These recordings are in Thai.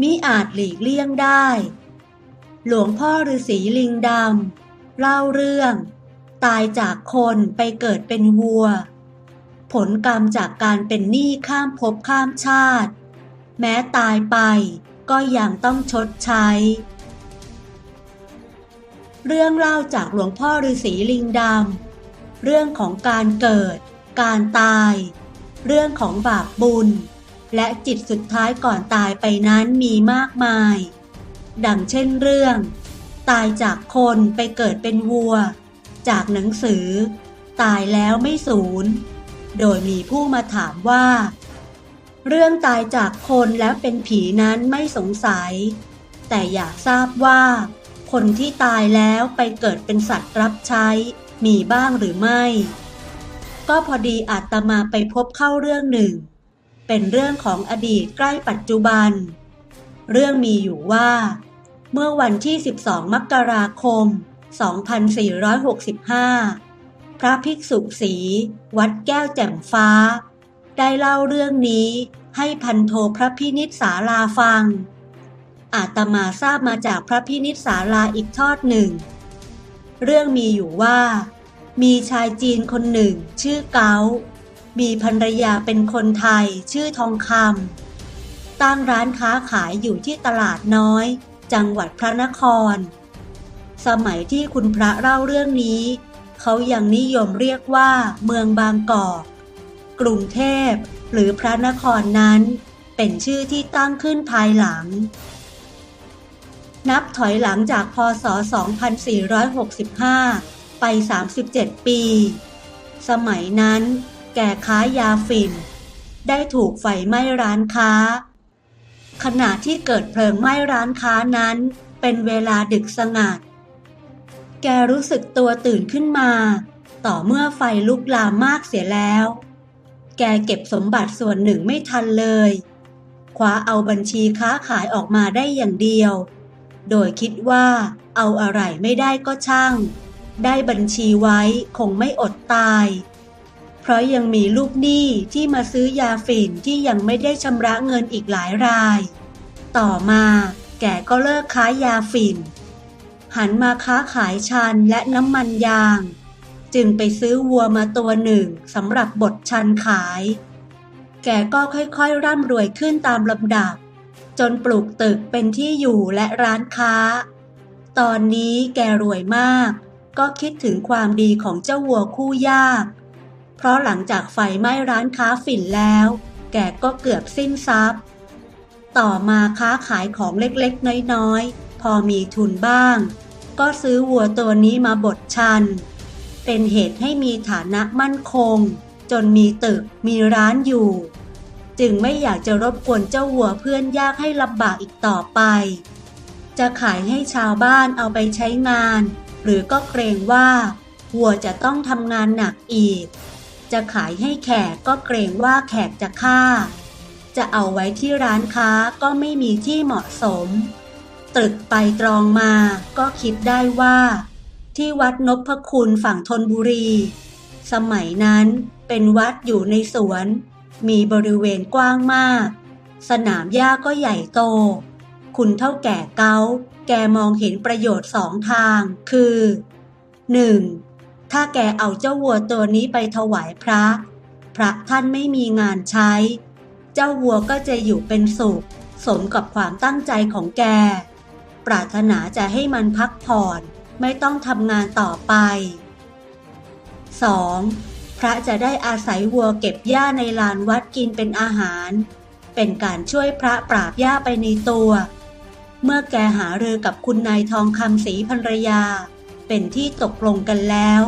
มิอาจหลีกเลี่ยงได้ หลวงพ่อฤาษีลิงดำเล่าเรื่อง ตายจากคนไปเกิดเป็นวัว ผลกรรมจากการเป็นหนี้ข้ามภพข้ามชาติ แม้ตายไปก็ยังต้องชดใช้ เรื่องเล่าจากหลวงพ่อฤาษีลิงดำเรื่องของการเกิด การตาย เรื่องของบาปบุญ และจิตสุดท้ายก่อนตายไปนั้นมีมากมาย ดังเช่นเรื่อง ตายจากคนไปเกิดเป็นวัว จากหนังสือ ตายแล้วไม่สูญ โดยมีผู้มาถามว่า เรื่องตายจากคนแล้วเป็นผีนั้นไม่สงสัย แต่อยากทราบว่า คนที่ตายแล้วไปเกิดเป็นสัตว์รับใช้มีบ้างหรือไม่ ก็พอดีอาตมาไปพบเข้าเรื่องหนึ่ง เป็นเรื่องของอดีตใกล้ปัจจุบัน เรื่องมีอยู่ว่า เมื่อวันที่ 12 มกราคม 2465 พระภิกษุสี วัดแก้วแจ่มฟ้า ได้เล่าเรื่องนี้ให้พันโทพระพินิษสาลาฟัง อาตมาทราบมาจากพระพินิษสาลาอีกทอดหนึ่ง เรื่องมีอยู่ว่า มีชายจีนคนหนึ่งชื่อเกา มีภรรยาเป็นคนไทยชื่อทองคำตั้งร้านค้าขายอยู่ที่ตลาดน้อย จังหวัดพระนคร สมัยที่คุณพระเล่าเรื่องนี้ เขายังนิยมเรียกว่าเมืองบางกอกกรุงเทพหรือพระนครนั้น เป็นชื่อที่ตั้งขึ้นภายหลัง นับถอยหลังจากพศ 2465 ไป 37 ปี สมัยนั้น แก่ค้ายาฝิ่น ได้ถูกไฟไหม้ร้านค้า ขณะที่เกิดเพลิงไหม้ร้านค้านั้น เป็นเวลาดึกสงัด แกรู้สึกตัวตื่นขึ้นมา ต่อเมื่อไฟลุกลามมากเสียแล้ว แกเก็บสมบัติส่วนหนึ่งไม่ทันเลยคว้าเอาบัญชีค้าขายออกมาได้อย่างเดียว โดยคิดว่าเอาอะไรไม่ได้ก็ช่าง ได้บัญชีไว้คงไม่อดตาย เพราะยังมีลูกหนี้ที่มาซื้อยาฝิ่นที่ยังไม่ได้ชำระเงินอีกหลายราย ต่อมาแกก็เลิกค้ายาฝิ่น หันมาค้าขายชันและน้ำมันยาง จึงไปซื้อวัวมาตัวหนึ่งสำหรับบดชันขาย แกก็ค่อยๆ ร่ำรวยขึ้นตามลำดับ จนปลูกตึกเป็นที่อยู่และร้านค้า ตอนนี้แกรวยมาก ก็คิดถึงความดีของเจ้าวัวคู่ยาก เพราะหลังจากไฟไหม้ร้านค้าฝิ่นแล้ว แกก็เกือบสิ้นทรัพย์ ต่อมาค้าขายของเล็กๆ น้อยๆ พอมีทุนบ้าง ก็ซื้อวัวตัวนี้มาบดชัน เป็นเหตุให้มีฐานะมั่นคง จนมีตึกมีร้านอยู่ จึงไม่อยากจะรบกวนเจ้าวัวเพื่อนยากให้ลำบากอีกต่อไป จะขายให้ชาวบ้านเอาไปใช้งาน หรือก็เกรงว่าวัวจะต้องทำงานหนักอีก จะขายให้แขกก็เกรงว่าแขกจะฆ่า จะเอาไว้ที่ร้านค้าก็ไม่มีที่เหมาะสม ตรึกไปตรองมาก็คิดได้ว่า ที่วัดนพคุณฝั่งธนบุรี สมัยนั้นเป็นวัดอยู่ในสวน มีบริเวณกว้างมาก สนามหญ้าก็ใหญ่โต คุณเท่าแก่เกาแกมองเห็นประโยชน์สองทางคือ 1. ถ้าแกเอาเจ้าวัวตัวนี้ไปถวายพระ พระท่านไม่มีงานใช้ เจ้าวัวก็จะอยู่เป็นสุข สมกับความตั้งใจของแก ปรารถนาจะให้มันพักผ่อนไม่ต้องทำงานต่อไป 2. พระจะได้อาศัยวัวเก็บหญ้าในลานวัดกินเป็นอาหาร เป็นการช่วยพระปราบหญ้าไปในตัว เมื่อแกหาเรือกับคุณนายทองคำศรีภรรยา เป็นที่ตกลงกันแล้ว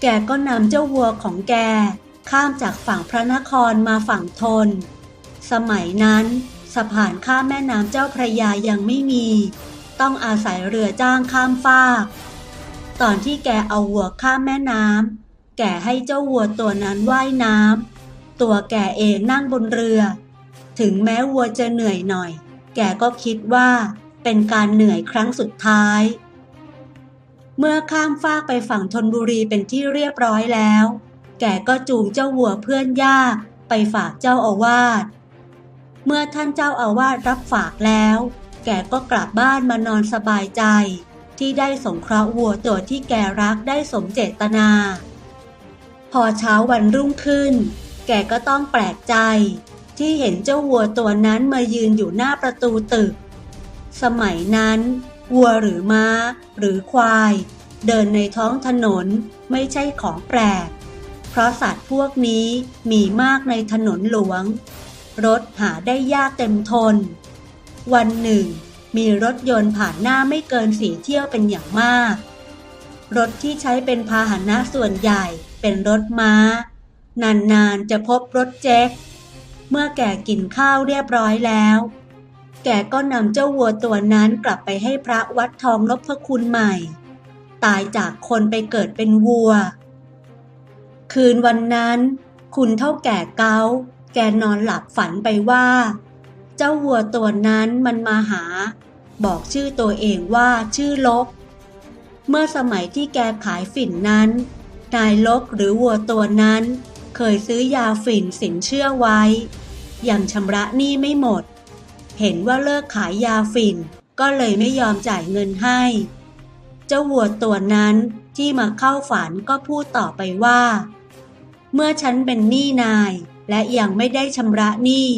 แกก็นำเจ้าวัวของแกข้ามจากฝั่งพระนครมาฝั่งทน สมัยนั้นสะพานข้ามแม่น้ำเจ้าพระยายังไม่มี ต้องอาศัยเรือจ้างข้ามฟาก ตอนที่แกเอาวัวข้ามแม่น้ำแกให้เจ้าวัวตัวนั้นว่ายน้ำตัวแกเองนั่งบนเรือ ถึงแม้วัวจะเหนื่อยหน่อย แกก็คิดว่าเป็นการเหนื่อยครั้งสุดท้าย เมื่อข้ามฟากไปฝั่งธนบุรีเป็นที่เรียบร้อยแล้ว แกก็จูงเจ้าวัวเพื่อนยากไปฝากเจ้าอาวาส เมื่อท่านเจ้าอาวาสรับฝากแล้ว แกก็กลับบ้านมานอนสบายใจ ที่ได้สงเคราะห์วัวตัวที่แกรักได้สมเจตนา พอเช้าวันรุ่งขึ้น แกก็ต้องแปลกใจ ที่เห็นเจ้าวัวตัวนั้นมายืนอยู่หน้าประตูตึก สมัยนั้น วัวหรือม้า หรือควาย เดินในท้องถนนไม่ใช่ของแปลก เพราะสัตว์พวกนี้มีมากในถนนหลวง รถหาได้ยากเต็มทน วันหนึ่ง มีรถยนต์ผ่านหน้าไม่เกินสี่เที่ยวเป็นอย่างมาก รถที่ใช้เป็นพาหนะส่วนใหญ่เป็นรถม้า นานๆจะพบรถแจ็คเมื่อแก่กินข้าวเรียบร้อยแล้ว แกก็นำเจ้าวัวตัวนั้นกลับไปให้พระวัดทองนพคุณใหม่ ตายจากคนไปเกิดเป็นวัว คืนวันนั้น คุณเท่าแก่เกาแกนอนหลับฝันไปว่า เจ้าวัวตัวนั้นมันมาหา บอกชื่อตัวเองว่าชื่อลก เมื่อสมัยที่แกขายฝิ่นนั้น นายลกหรือวัวตัวนั้น เคยซื้อยาฝิ่นสินเชื่อไว้ ยังชำระหนี้ไม่หมด เห็นว่าเลิกขายยาฝิ่น ก็เลยไม่ยอมจ่ายเงินให้ เจ้าวัวตัวนั้นที่มาเข้าฝันก็พูดต่อไปว่า เมื่อฉันเป็นหนี้นาย และยังไม่ได้ชำระหนี้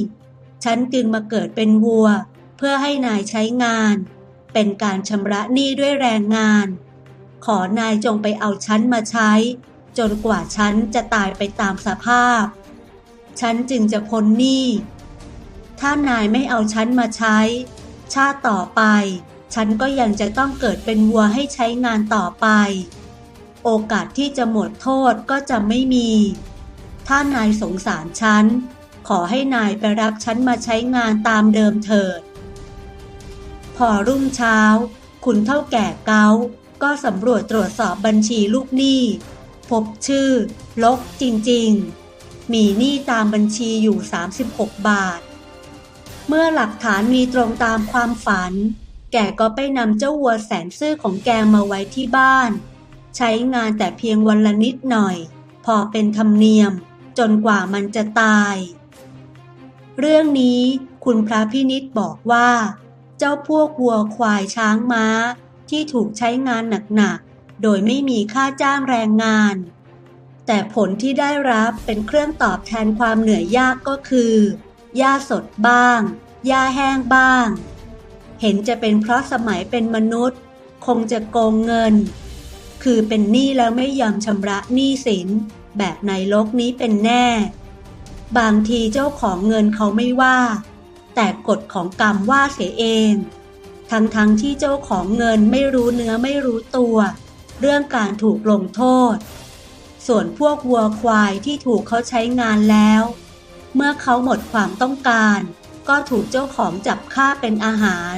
ฉันจึงมาเกิดเป็นวัว เพื่อให้นายใช้งาน เป็นการชำระหนี้ด้วยแรงงาน ขอนายจงไปเอาฉันมาใช้ จนกว่าฉันจะตายไปตามสภาพ ฉันจึงจะพ้นหนี้ ถ้านายไม่เอาฉันมาใช้ ชาติต่อไป ฉันก็ยังจะต้องเกิดเป็นวัวให้ใช้งานต่อไป โอกาสที่จะหมดโทษก็จะไม่มี ถ้านายสงสารฉัน ขอให้นายไปรับฉันมาใช้งานตามเดิมเถิด พอรุ่งเช้า คุณเท่าแก่เกาก็สำรวจตรวจสอบบัญชีลูกหนี้ พบชื่อ ลกจริง ๆ มีหนี้ตามบัญชีอยู่ 36 บาท เมื่อหลักฐานมีตรงตามความฝัน แกก็ไปนำเจ้าวัวแสนซื่อของแกมาไว้ที่บ้าน ใช้งานแต่เพียงวันละนิดหน่อย พอเป็นธรรมเนียม จนกว่ามันจะตาย เรื่องนี้คุณพระพินิษบอกว่า เจ้าพวกวัวควายช้างม้า ที่ถูกใช้งานหนักๆ โดยไม่มีค่าจ้างแรงงาน แต่ผลที่ได้รับเป็นเครื่องตอบแทนความเหนื่อยยากก็คือ หญ้าสดบ้าง หญ้าแห้งบ้าง เห็นจะเป็นเพราะสมัยเป็นมนุษย์ คงจะโกงเงิน คือเป็นหนี้แล้วไม่ยอมชำระหนี้สิน แบบในโลกนี้เป็นแน่ บางทีเจ้าของเงินเขาไม่ว่า แต่กฎของกรรมว่าเสียเอง ทั้งๆทที่เจ้าของเงินไม่รู้เนื้อไม่รู้ตัว เรื่องการถูกลงโทษ ส่วนพวกวัวควายที่ถูกเขาใช้งานแล้ว เมื่อเขาหมดความต้องการ ก็ถูกเจ้าของจับฆ่าเป็นอาหาร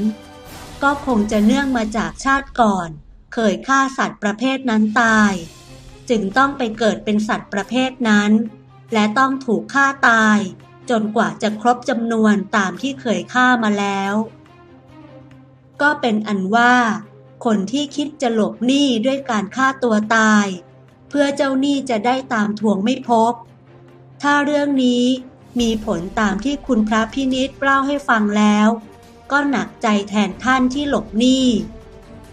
ก็คงจะเนื่องมาจากชาติก่อน เคยฆ่าสัตว์ประเภทนั้นตาย จึงต้องไปเกิดเป็นสัตว์ประเภทนั้น และต้องถูกฆ่าตาย จนกว่าจะครบจำนวนตามที่เคยฆ่ามาแล้ว ก็เป็นอันว่า คนที่คิดจะหลบหนี้ด้วยการฆ่าตัวตาย เพื่อเจ้าหนี้จะได้ตามทวงไม่พบถ้าเรื่องนี้ มีผลตามที่คุณพระพินิษเล่าให้ฟังแล้ว ก็หนักใจแทนท่านที่หลบหนี้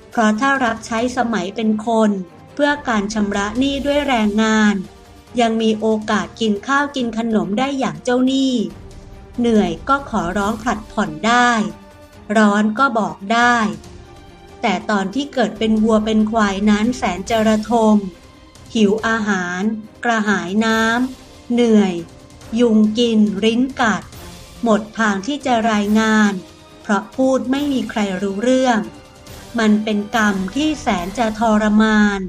เพราะถ้ารับใช้สมัยเป็นคน เพื่อการชำระหนี้ด้วยแรงงาน ยังมีโอกาสกินข้าวกินขนมได้อย่างเจ้าหนี้ เหนื่อยก็ขอร้องผลัดผ่อนได้ ร้อนก็บอกได้ แต่ตอนที่เกิดเป็นวัวเป็นควายนั้นแสนจระทมหิวอาหาร กระหายน้ำเหนื่อย ยุงกินริ้นกัด หมดทางที่จะรายงาน เพราะพูดไม่มีใครรู้เรื่อง มันเป็นกรรมที่แสนจะทรมาน